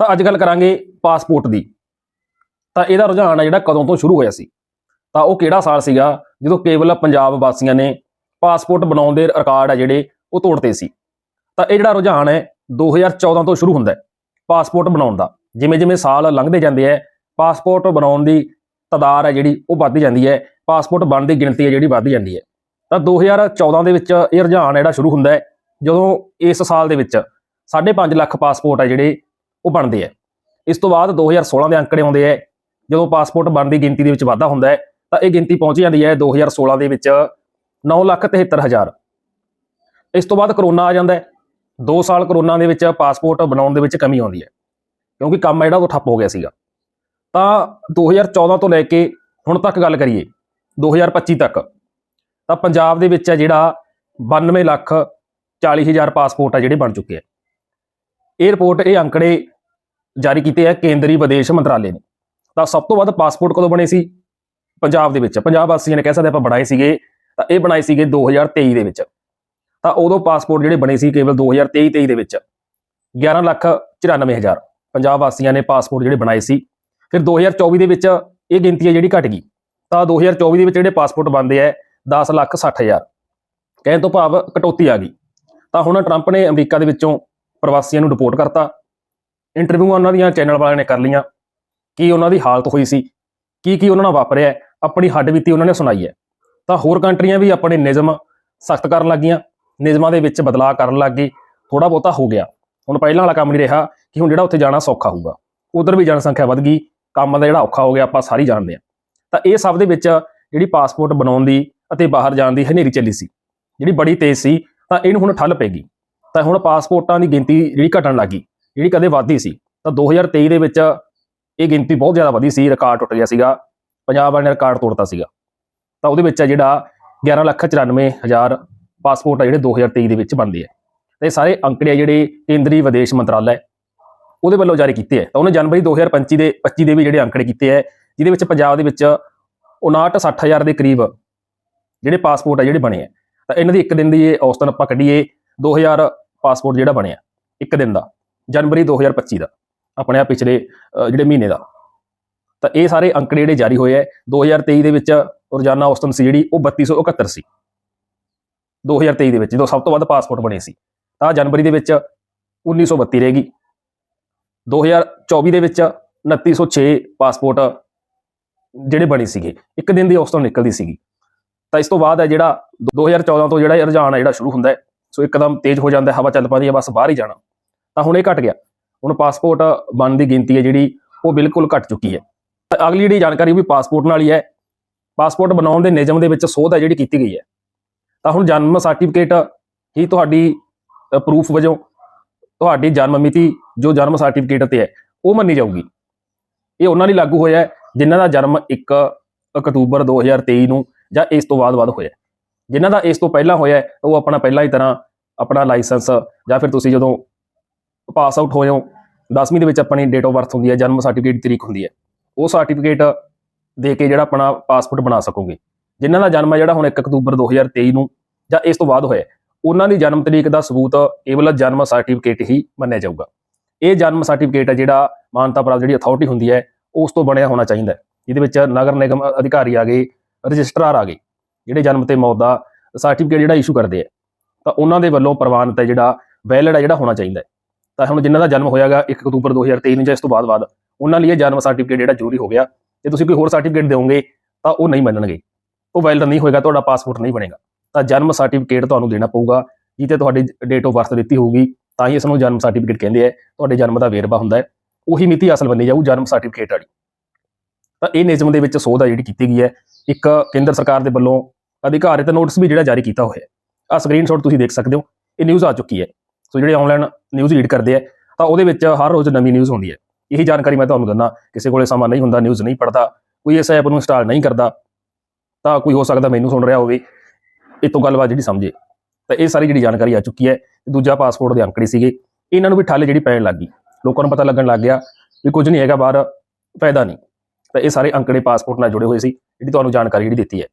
ਤਾਂ ਅੱਜ ਗੱਲ ਕਰਾਂਗੇ ਪਾਸਪੋਰਟ ਦੀ। ਤਾਂ ਇਹਦਾ ਰੁਝਾਨ ਹੈ ਜਿਹੜਾ ਕਦੋਂ ਤੋਂ ਸ਼ੁਰੂ ਹੋਇਆ ਸੀ। ਤਾਂ ਉਹ ਕਿਹੜਾ ਸਾਲ ਸੀਗਾ? ਜਦੋਂ ਕੇਵਲ ਪੰਜਾਬ ਵਾਸੀਆਂ ਨੇ ਪਾਸਪੋਰਟ ਬਣਾਉਣ ਦੇ ਰਿਕਾਰਡ ਆ ਜਿਹੜੇ, ਉਹ ਤੋੜਤੇ ਸੀ। ਤਾਂ ਇਹ ਜਿਹੜਾ ਰੁਝਾਨ ਹੈ 2014 ਤੋਂ ਸ਼ੁਰੂ ਹੁੰਦਾ ਹੈ ਪਾਸਪੋਰਟ ਬਣਾਉਣ ਦਾ। ਜਿਵੇਂ ਜਿਵੇਂ ਸਾਲ ਲੰਘਦੇ ਜਾਂਦੇ ਹੈ ਪਾਸਪੋਰਟ ਬਣਾਉਣ ਦੀ ਤਦਾਰ ਹੈ ਜਿਹੜੀ, ਉਹ ਵੱਧਦੀ ਜਾਂਦੀ ਹੈ। ਪਾਸਪੋਰਟ ਬਣਨ ਦੀ ਗਿਣਤੀ ਹੈ ਜਿਹੜੀ, ਵੱਧਦੀ ਜਾਂਦੀ ਹੈ। ਤਾਂ 2014 ਦੇ ਵਿੱਚ ਇਹ ਰੁਝਾਨ ਜਿਹੜਾ ਸ਼ੁਰੂ ਹੁੰਦਾ ਹੈ। ਜਦੋਂ ਇਸ ਸਾਲ ਦੇ ਵਿੱਚ 5.5 ਲੱਖ ਪਾਸਪੋਰਟ ਆ ਜਿਹੜੇ ਉਹ ਬਣਦੇ ਆ। ਇਸ ਤੋਂ ਬਾਅਦ 2016 ਦੇ ਅੰਕੜੇ ਆਉਂਦੇ ਆ। ਜਦੋਂ ਪਾਸਪੋਰਟ ਬਣਦੀ ਗਿਣਤੀ ਦੇ ਵਿੱਚ ਵਾਧਾ ਹੁੰਦਾ ਹੈ, ਤਾਂ ਇਹ ਗਿਣਤੀ ਪਹੁੰਚ ਜਾਂਦੀ ਹੈ 2016 ਦੇ ਵਿੱਚ 973000 ਇਸ ਤੋਂ ਬਾਅਦ ਕਰੋਨਾ ਆ ਜਾਂਦਾ ਹੈ। 2 ਸਾਲ ਕਰੋਨਾ ਦੇ ਵਿੱਚ ਪਾਸਪੋਰਟ ਬਣਾਉਣ ਦੇ ਵਿੱਚ ਕਮੀ ਆਉਂਦੀ ਹੈ, ਕਿਉਂਕਿ ਕੰਮ ਆ ਜਿਹੜਾ ਉਹ ਠੱਪ ਹੋ ਗਿਆ ਸੀਗਾ। ਤਾਂ 2014 ਤੋਂ ਲੈ ਕੇ ਹੁਣ ਤੱਕ ਗੱਲ ਕਰੀਏ 2025 ਤੱਕ, ਤਾਂ ਪੰਜਾਬ ਦੇ ਵਿੱਚ ਹੈ ਜਿਹੜਾ 92 ਲੱਖ 40 ਹਜ਼ਾਰ ਪਾਸਪੋਰਟ ਆ ਜਿਹੜੇ ਬਣ ਚੁੱਕੇ ਆ। ਇਹ ਰਿਪੋਰਟ ਇਹ ਅੰਕੜੇ ਜਾਰੀ ਕੀਤੇ ਆ ਕੇਂਦਰੀ ਵਿਦੇਸ਼ ਮੰਤਰਾਲੇ ਨੇ। ਤਾਂ ਸਭ ਤੋਂ ਵੱਧ ਪਾਸਪੋਰਟ ਕਦੋਂ ਬਣੇ ਸੀ? ਪੰਜਾਬ ਦੇ ਵਿੱਚ। ਪੰਜਾਬ ਵਾਸੀਆਂ ਨੇ ਕਹਿ ਸਕਦੇ ਆਪਾਂ ਬਣਾਏ ਸੀਗੇ, ਤਾਂ ਇਹ ਬਣਾਏ ਸੀਗੇ 2023 ਦੇ ਵਿੱਚ। ਤਾਂ ਉਦੋਂ ਪਾਸਪੋਰਟ ਜਿਹੜੇ ਬਣੇ ਸੀ ਕੇਵਲ 2023 23 ਦੇ ਵਿੱਚ। 11 ਲੱਖ 94 ਹਜ਼ਾਰ। ਪੰਜਾਬ ਵਾਸੀਆਂ ਨੇ ਪਾਸਪੋਰਟ ਜਿਹੜੇ ਬਣਾਏ ਸੀ। ਫਿਰ 2024 ਦੇ ਵਿੱਚ ਇਹ ਗਿਣਤੀ ਹੈ ਜਿਹੜੀ ਘਟ ਗਈ। ਤਾਂ 2024 ਦੇ ਵਿੱਚ ਜਿਹੜੇ ਪਾਸਪੋਰਟ ਬਣਦੇ ਆ 10 ਲੱਖ 60 ਹਜ਼ਾਰ। ਕਹਿਣ ਤੋਂ ਭਾਵ ਕਟੌਤੀ ਆ ਗਈ। ਤਾਂ ਹੁਣ ਟਰੰਪ ਨੇ ਅਮਰੀਕਾ ਦੇ ਵਿੱਚੋਂ ਪ੍ਰਵਾਸੀਆਂ ਨੂੰ ਰਿਪੋਰਟ ਕਰਤਾ। ਇੰਟਰਵਿਊਆਂ ਉਹਨਾਂ ਦੀਆਂ ਚੈਨਲ ਵਾਲਿਆਂ ਨੇ ਕਰ ਲਈਆਂ। ਕੀ ਉਹਨਾਂ ਦੀ ਹਾਲਤ ਹੋਈ ਸੀ? ਕੀ ਕੀ ਉਹਨਾਂ ਨਾਲ ਵਾਪਰਿਆ ਆਪਣੀ ਹੱਡ ਬੀਤੀ ਉਹਨਾਂ ਨੇ ਸੁਣਾਈ ਹੈ। ਤਾਂ ਹੋਰ ਕੰਟਰੀਆਂ ਵੀ ਆਪਣੇ ਨਿਯਮ ਸਖਤ ਕਰਨ ਲੱਗੀਆਂ ਨਿਯਮਾਂ ਦੇ ਵਿੱਚ ਬਦਲਾਅ ਕਰਨ ਲੱਗ ਗਏ। ਥੋੜਾ ਬਹੁਤਾ ਹੋ ਗਿਆ। ਹੁਣ ਪਹਿਲਾਂ ਵਾਲਾ ਕੰਮ ਨਹੀਂ ਰਿਹਾ ਕਿ ਹੁਣ ਜਿਹੜਾ ਉੱਥੇ ਜਾਣਾ ਸੌਖਾ ਹੋਊਗਾ। ਉਧਰ ਵੀ ਜਨਸੰਖਿਆ ਵਧ ਗਈ। ਕੰਮ ਦਾ ਜਿਹੜਾ ਔਖਾ ਹੋ ਗਿਆ, ਆਪਾਂ ਸਾਰੀ ਜਾਣਦੇ ਹਾਂ। ਤਾਂ ਇਹ ਸਭ ਦੇ ਵਿੱਚ ਜਿਹੜੀ ਪਾਸਪੋਰਟ ਬਣਾਉਣ ਦੀ ਅਤੇ ਬਾਹਰ ਜਾਣ ਦੀ ਹਨੇਰੀ ਚੱਲੀ ਸੀ। ਜਿਹੜੀ ਬੜੀ ਤੇਜ਼ ਸੀ, ਤਾਂ ਇਹਨੂੰ ਹੁਣ ਠੱਲ ਪੈਗੀ ਤਾਂ ਹੁਣ ਪਾਸਪੋਰਟਾਂ ਦੀ ਗਿਣਤੀ ਜਿਹੜੀ ਘਟਣ ਲੱਗੀ ਜਿਹੜੀ ਕਦੇ ਵੱਧਦੀ ਸੀ, ਤਾਂ 2023 ਦੇ ਵਿੱਚ ਇਹ ਗਿਣਤੀ ਬਹੁਤ ਜ਼ਿਆਦਾ ਵਧੀ ਸੀ ਰਿਕਾਰਡ ਟੁੱਟ ਗਿਆ ਸੀਗਾ, ਪੰਜਾਬ ਵਾਲੇ ਨੇ ਰਿਕਾਰਡ ਤੋੜਤਾ ਸੀਗਾ। ਤਾਂ ਉਹਦੇ ਵਿੱਚ ਆ ਜਿਹੜਾ 11 ਲੱਖ 94 ਹਜ਼ਾਰ ਪਾਸਪੋਰਟ ਆ ਜਿਹੜੇ 2023 ਦੇ ਵਿੱਚ ਬਣਦੇ ਆ। ਤੇ ਇਹ ਸਾਰੇ ਅੰਕੜੇ ਆ ਜਿਹੜੇ ਕੇਂਦਰੀ ਵਿਦੇਸ਼ ਮੰਤਰਾਲਾ, ਉਹਦੇ ਵੱਲੋਂ ਜਾਰੀ ਕੀਤੇ ਹੈ ਤਾਂ ਉਹਨੇ ਜਨਵਰੀ 2025 ਦੇ 25 ਦੇ ਵੀ ਜਿਹੜੇ ਅੰਕੜੇ ਕੀਤੇ ਹੈ ਜਿਹਦੇ ਵਿੱਚ ਪੰਜਾਬ ਦੇ ਵਿੱਚ 59 60 ਹਜ਼ਾਰ ਦੇ ਕਰੀਬ ਜਿਹੜੇ ਪਾਸਪੋਰਟ ਆ ਜਿਹੜੇ ਬਣੇ ਆ। ਤਾਂ ਇਹਨਾਂ ਦੀ ਇੱਕ ਦਿਨ ਦੀ ਇਹ ਔਸਤਨ ਆਪਾਂ ਕੱਢੀਏ 2000 ਪਾਸਪੋਰਟ ਜਿਹੜਾ ਬਣਿਆ, ਇੱਕ ਦਿਨ ਦਾ, ਜਨਵਰੀ 2025 ਦਾ, ਆਪਣੇ ਆ ਪਿਛਲੇ ਜਿਹੜੇ ਮਹੀਨੇ ਦਾ। ਤਾਂ ਇਹ ਸਾਰੇ ਅੰਕੜੇ ਜਿਹੜੇ ਜਾਰੀ ਹੋਏ ਆ 2023 ਦੇ ਵਿੱਚ ਰੋਜ਼ਾਨਾ ਔਸਤਨ ਸੀ ਜਿਹੜੀ, ਉਹ 3271 ਸੀ 2023 ਦੇ ਵਿੱਚ, ਜਦੋਂ ਸਭ ਤੋਂ ਵੱਧ ਪਾਸਪੋਰਟ ਬਣੇ ਸੀ, ਤਾਂ ਜਨਵਰੀ ਦੇ ਵਿੱਚ 1932 ਰਹਿ ਗਈ। 2024 ਦੇ ਵਿੱਚ 2906 ਪਾਸਪੋਰਟ ਜਿਹੜੇ ਬਣੇ ਸੀਗੇ, ਇੱਕ ਦਿਨ ਦੀ ਔਸਤਨ ਨਿਕਲਦੀ ਸੀਗੀ। ਤਾਂ ਇਸ ਤੋਂ ਬਾਅਦ ਹੈ ਜਿਹੜਾ 2014 ਤੋਂ ਜਿਹੜਾ ਰੁਝਾਨ ਹੈ ਜਿਹੜਾ ਸ਼ੁਰੂ ਹੁੰਦਾ ਹੈ ਸੋ ਇੱਕਦਮ ਤੇਜ਼ ਹੋ ਜਾਂਦਾ, ਹਵਾ ਚੱਲ ਪਾਉਂਦੀ ਹੈ, ਬਸ ਬਾਹਰ ਹੀ ਜਾਣਾ। ਤਾਂ ਹੁਣ ਇਹ ਘਟ ਗਿਆ। ਹੁਣ ਪਾਸਪੋਰਟ ਬਣਨ ਦੀ ਗਿਣਤੀ ਹੈ ਜਿਹੜੀ, ਉਹ ਬਿਲਕੁਲ ਘਟ ਚੁੱਕੀ ਹੈ। ਅਗਲੀ ਜਿਹੜੀ ਜਾਣਕਾਰੀ ਉਹ ਵੀ ਪਾਸਪੋਰਟ ਨਾਲ ਹੀ ਹੈ, ਪਾਸਪੋਰਟ ਬਣਾਉਣ ਦੇ ਨਿਯਮ ਦੇ ਵਿੱਚ ਸੋਧ ਹੈ ਜਿਹੜੀ ਕੀਤੀ ਗਈ ਹੈ। ਤਾਂ ਹੁਣ ਜਨਮ ਸਰਟੀਫਿਕੇਟ ਹੀ ਤੁਹਾਡੀ ਪ੍ਰੂਫ ਵਜੋਂ ਤੁਹਾਡੀ ਜਨਮ ਮਿਤੀ, ਜੋ ਜਨਮ ਸਰਟੀਫਿਕੇਟ ਤੇ ਹੈ, ਉਹ ਮੰਨੀ ਜਾਊਗੀ। ਇਹ ਉਹਨਾਂ ਲਈ ਲਾਗੂ ਹੋਇਆ ਹੈ, ਜਿਨ੍ਹਾਂ ਦਾ ਜਨਮ 1 ਅਕਤੂਬਰ 2023 ਨੂੰ ਜਾਂ ਇਸ ਤੋਂ ਬਾਅਦ ਬਾਅਦ ਹੋਇਆ ਜਿਨ੍ਹਾਂ ਦਾ ਇਸ ਤੋਂ ਪਹਿਲਾਂ ਹੋਇਆ ਉਹ ਆਪਣਾ ਪਹਿਲਾਂ ਹੀ ਤਰ੍ਹਾਂ ਆਪਣਾ ਲਾਇਸੈਂਸ ਜਾਂ ਫਿਰ ਤੁਸੀਂ ਜਦੋਂ ਪਾਸ ਆਊਟ ਹੋਏ ਹੋ 10ਵੀਂ ਦੇ ਵਿੱਚ ਆਪਣੀ ਡੇਟ ਆਫ ਬਰਥ ਹੁੰਦੀ ਹੈ, ਜਨਮ ਸਰਟੀਫਿਕੇਟ ਤਰੀਕ ਹੁੰਦੀ ਹੈ। ਉਹ ਸਰਟੀਫਿਕੇਟ ਦੇ ਕੇ ਜਿਹੜਾ ਆਪਣਾ ਪਾਸਪੋਰਟ ਬਣਾ ਸਕੋਗੇ। ਜਿਨ੍ਹਾਂ ਦਾ ਜਨਮ ਹੈ ਜਿਹੜਾ ਹੁਣ 1 ਅਕਤੂਬਰ 2023 ਨੂੰ ਜਾਂ ਇਸ ਤੋਂ ਬਾਅਦ ਹੋਇਆ ਉਹਨਾਂ ਦੀ ਜਨਮ ਤਰੀਕ ਦਾ ਸਬੂਤ ਕੇਵਲ ਜਨਮ ਸਰਟੀਫਿਕੇਟ ਹੀ ਮੰਨਿਆ ਜਾਊਗਾ। ਇਹ ਜਨਮ ਸਰਟੀਫਿਕੇਟ ਹੈ ਜਿਹੜਾ ਮਾਨਤਾ ਪ੍ਰਾਪਤ ਜਿਹੜੀ ਅਥਾਰਟੀ ਹੁੰਦੀ ਹੈ, ਉਸ ਤੋਂ ਬਣਿਆ ਹੋਣਾ ਚਾਹੀਦਾ ਹੈ। ਜਿਹਦੇ ਵਿੱਚ ਨਗਰ ਨਿਗਮ ਅਧਿਕਾਰੀ ਆ ਗਏ, ਰਜਿਸਟਰਾਰ ਆ ਗਏ। ਜਿਹੜੇ ਜਨਮ ਤੇ ਮੌਤ ਦਾ ਸਰਟੀਫਿਕੇਟ ਜਿਹੜਾ ਇਸ਼ੂ ਕਰਦੇ ਆ, ਤਾਂ ਉਹਨਾਂ ਦੇ ਵੱਲੋਂ ਪ੍ਰਵਾਨਿਤ ਹੈ ਜਿਹੜਾ ਵੈਲਿਡ ਹੈ ਜਿਹੜਾ ਹੋਣਾ ਚਾਹੀਦਾ ਹੈ। ਤਾਂ ਹੁਣ ਜਿਨ੍ਹਾਂ ਦਾ ਜਨਮ ਹੋਇਆਗਾ 1 ਅਕਤੂਬਰ 2023 ਨੂੰ ਜਾਂ ਇਸ ਤੋਂ ਬਾਅਦ ਬਾਅਦ ਉਹਨਾਂ ਲਈ ਇਹ ਜਨਮ ਸਰਟੀਫਿਕੇਟ ਜਿਹੜਾ ਜ਼ਰੂਰੀ ਹੋ ਗਿਆ। ਜੇ ਤੁਸੀਂ ਕੋਈ ਹੋਰ ਸਰਟੀਫਿਕੇਟ ਦਿਓਗੇ, ਤਾਂ ਉਹ ਨਹੀਂ ਮੰਨਣਗੇ। ਉਹ ਵੈਲਿਡ ਨਹੀਂ ਹੋਏਗਾ, ਤੁਹਾਡਾ ਪਾਸਪੋਰਟ ਨਹੀਂ ਬਣੇਗਾ। ਤਾਂ ਜਨਮ ਸਰਟੀਫਿਕੇਟ ਤੁਹਾਨੂੰ ਦੇਣਾ ਪਊਗਾ ਜਿੱਤੇ ਤੁਹਾਡੀ ਡੇਟ ਆਫ ਬਰਥ ਦਿੱਤੀ ਹੋਊਗੀ, ਤਾਂ ਹੀ ਇਸ ਨੂੰ ਜਨਮ ਸਰਟੀਫਿਕੇਟ ਕਹਿੰਦੇ ਆ, ਤੁਹਾਡੇ ਜਨਮ ਦਾ ਵੇਰਵਾ ਹੁੰਦਾ ਹੈ। ਉਹੀ ਮਿਤੀ ਅਸਲ ਬੰਨੀ ਜਾਊ, ਜਨਮ ਸਰਟੀਫਿਕੇਟ ਵਾਲੀ। ਤਾਂ ਇਹ ਨਿਯਮ ਦੇ ਵਿੱਚ ਸੋਧ ਆ ਜਿਹੜੀ ਕੀਤੀ ਗਈ ਹੈ। ਇੱਕ ਕੇਂਦਰ ਸਰਕਾਰ ਦੇ ਵੱਲੋਂ ਅਧਿਕਾਰਿਤ ਨੋਟਿਸ ਵੀ ਜਿਹੜਾ ਜਾਰੀ ਕੀਤਾ ਹੋਇਆ ਹੈ। ਆ ਸਕਰੀਨਸ਼ਾਟ ਤੁਸੀਂ ਦੇਖ ਸਕਦੇ ਹੋ, ਇਹ ਨਿਊਜ਼ ਆ ਚੁੱਕੀ ਹੈ। ਸੋ ਜਿਹੜੇ ਆਨਲਾਈਨ ਨਿਊਜ਼ ਰੀਡ ਕਰਦੇ ਆ, ਤਾਂ ਉਹਦੇ ਵਿੱਚ ਹਰ ਰੋਜ਼ ਨਵੀਂ ਨਿਊਜ਼ ਹੁੰਦੀ ਹੈ। ਇਹੀ ਜਾਣਕਾਰੀ ਮੈਂ ਤੁਹਾਨੂੰ ਦਿੰਦਾ, ਕਿਸੇ ਕੋਲੇ ਸਮਾਂ ਨਹੀਂ ਹੁੰਦਾ ਨਿਊਜ਼ ਨਹੀਂ ਪੜਦਾ ਕੋਈ ਇਸ ਐਪ ਨੂੰ ਇੰਸਟਾਲ ਨਹੀਂ ਕਰਦਾ, ਤਾਂ ਕੋਈ ਹੋ ਸਕਦਾ ਮੈਨੂੰ ਸੁਣ ਰਿਹਾ ਹੋਵੇ, ਇਹ ਤੋਂ ਗੱਲਬਾਤ ਜਿਹੜੀ ਸਮਝੇ। ਤਾਂ ਇਹ ਸਾਰੀ ਜਿਹੜੀ ਜਾਣਕਾਰੀ ਆ ਚੁੱਕੀ ਹੈ ਦੂਜਾ ਪਾਸਪੋਰਟ ਦੇ ਅੰਕੜੇ ਸੀਗੇ, ਇਹਨਾਂ ਨੂੰ ਵੀ ਠੱਲ ਜਿਹੜੀ ਪੈਣ ਲੱਗ ਗਈ। ਲੋਕਾਂ ਨੂੰ ਪਤਾ ਲੱਗਣ ਲੱਗ ਗਿਆ ਵੀ ਕੁਝ ਨਹੀਂ ਹੈਗਾ ਬਾਹਰ, ਫਾਇਦਾ ਨਹੀਂ। ਤਾਂ ਇਹ ਸਾਰੇ ਅੰਕੜੇ ਪਾਸਪੋਰਟ ਨਾਲ ਜੁੜੇ ਹੋਏ ਸੀ, ਜਿਹੜੀ ਤੁਹਾਨੂੰ ਜਾਣਕਾਰੀ ਜਿਹੜੀ ਦਿੱਤੀ ਹੈ।